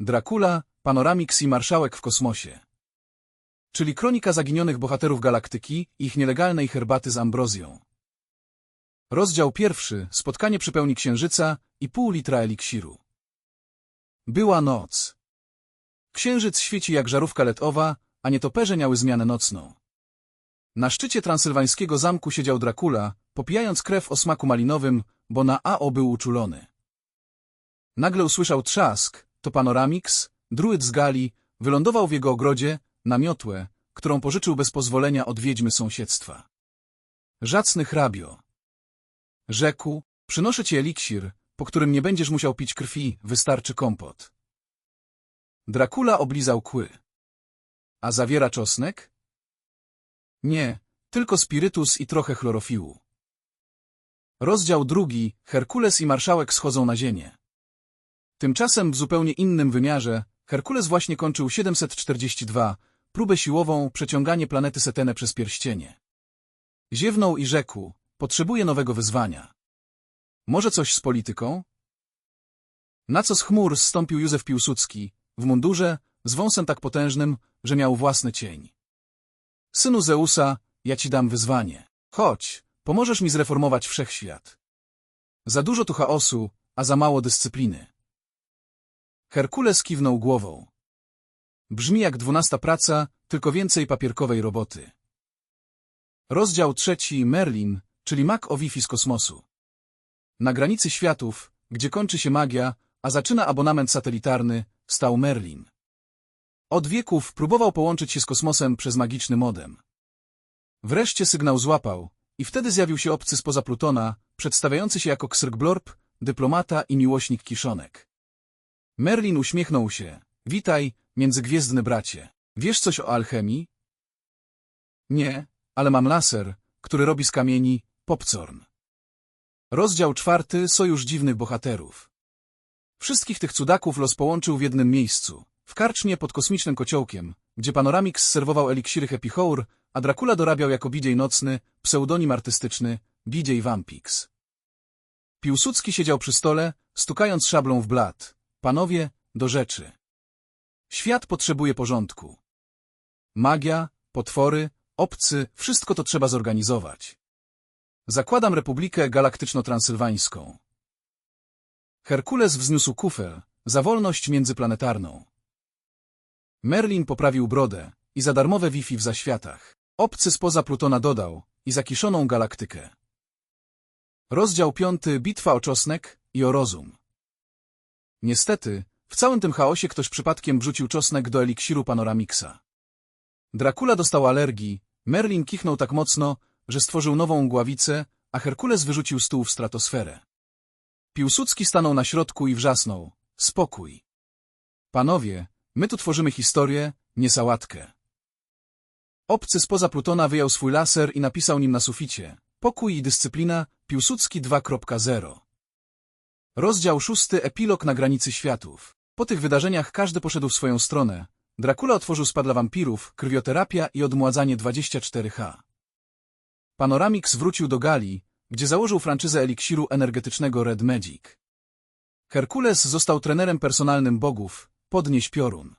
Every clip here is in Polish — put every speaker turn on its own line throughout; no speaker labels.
Dracula, Panoramix i Marszałek w kosmosie. Czyli kronika zaginionych bohaterów galaktyki ich nielegalnej herbaty z ambrozją. Rozdział pierwszy. Spotkanie przy pełni księżyca i pół litra eliksiru. Była noc. Księżyc świeci jak żarówka letowa, a nietoperze miały zmianę nocną. Na szczycie transylwańskiego zamku siedział Dracula, popijając krew o smaku malinowym, bo na AO był uczulony. Nagle usłyszał trzask, to Panoramix, druid z Gali, wylądował w jego ogrodzie, na miotłę, którą pożyczył bez pozwolenia od wiedźmy sąsiedztwa. Żacny hrabio. Rzekł, przynoszę ci eliksir, po którym nie będziesz musiał pić krwi, wystarczy kompot. Dracula oblizał kły. A zawiera czosnek? Nie, tylko spirytus i trochę chlorofiłu. Rozdział drugi. Herkules i marszałek schodzą na ziemię. Tymczasem w zupełnie innym wymiarze Herkules właśnie kończył 742, próbę siłową przeciąganie planety Setene przez pierścienie. Ziewnął i rzekł, potrzebuję nowego wyzwania. Może coś z polityką? Na co z chmur zstąpił Józef Piłsudski, w mundurze, z wąsem tak potężnym, że miał własny cień. Synu Zeusa, ja ci dam wyzwanie. Chodź, pomożesz mi zreformować wszechświat. Za dużo tu chaosu, a za mało dyscypliny. Herkules kiwnął głową. Brzmi jak dwunasta praca, tylko więcej papierkowej roboty. Rozdział trzeci Merlin, czyli mag o Wi-Fi z kosmosu. Na granicy światów, gdzie kończy się magia, a zaczyna abonament satelitarny, stał Merlin. Od wieków próbował połączyć się z kosmosem przez magiczny modem. Wreszcie sygnał złapał i wtedy zjawił się obcy spoza Plutona, przedstawiający się jako Ksyrgblorp, dyplomata i miłośnik kiszonek. Merlin uśmiechnął się. Witaj, międzygwiezdny bracie. Wiesz coś o alchemii? Nie, ale mam laser, który robi z kamieni popcorn. Rozdział czwarty Sojusz dziwnych bohaterów. Wszystkich tych cudaków los połączył w jednym miejscu, w karczmie pod kosmicznym kociołkiem, gdzie Panoramix serwował eliksiry Happy Hour, a Dracula dorabiał jako bidziej nocny, pseudonim artystyczny, bidziej Vampix. Piłsudski siedział przy stole, stukając szablą w blat. Panowie, do rzeczy. Świat potrzebuje porządku. Magia, potwory, obcy, wszystko to trzeba zorganizować. Zakładam Republikę Galaktyczno-Transylwańską. Herkules wzniósł kufel za wolność międzyplanetarną. Merlin poprawił brodę i za darmowe Wi-Fi w zaświatach. Obcy spoza Plutona dodał i zakiszoną galaktykę. Rozdział piąty Bitwa o czosnek i o rozum. Niestety, w całym tym chaosie ktoś przypadkiem wrzucił czosnek do eliksiru Panoramiksa. Dracula dostał alergii, Merlin kichnął tak mocno, że stworzył nową gławicę, a Herkules wyrzucił stół w stratosferę. Piłsudski stanął na środku i wrzasnął. Spokój. Panowie, my tu tworzymy historię, nie sałatkę. Obcy spoza Plutona wyjął swój laser i napisał nim na suficie. Pokój i dyscyplina, Piłsudski 2.0. Rozdział szósty Epilog na granicy światów. Po tych wydarzeniach każdy poszedł w swoją stronę. Dracula otworzył spa dla wampirów, krwioterapia i odmładzanie 24H. Panoramix wrócił do Gali, gdzie założył franczyzę eliksiru energetycznego Red Magic. Herkules został trenerem personalnym bogów, podnieś piorun.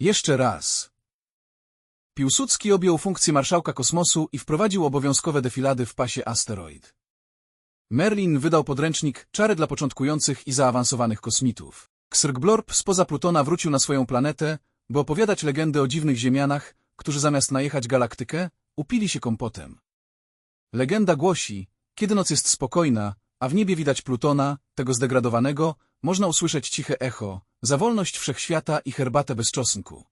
Jeszcze raz. Piłsudski objął funkcję marszałka kosmosu i wprowadził obowiązkowe defilady w pasie asteroid. Merlin wydał podręcznik Czary dla początkujących i zaawansowanych kosmitów. Ksrgblorp spoza Plutona wrócił na swoją planetę, by opowiadać legendy o dziwnych ziemianach, którzy zamiast najechać galaktykę, upili się kompotem. Legenda głosi, kiedy noc jest spokojna, a w niebie widać Plutona, tego zdegradowanego, można usłyszeć ciche echo, za wolność wszechświata i herbatę bez czosnku.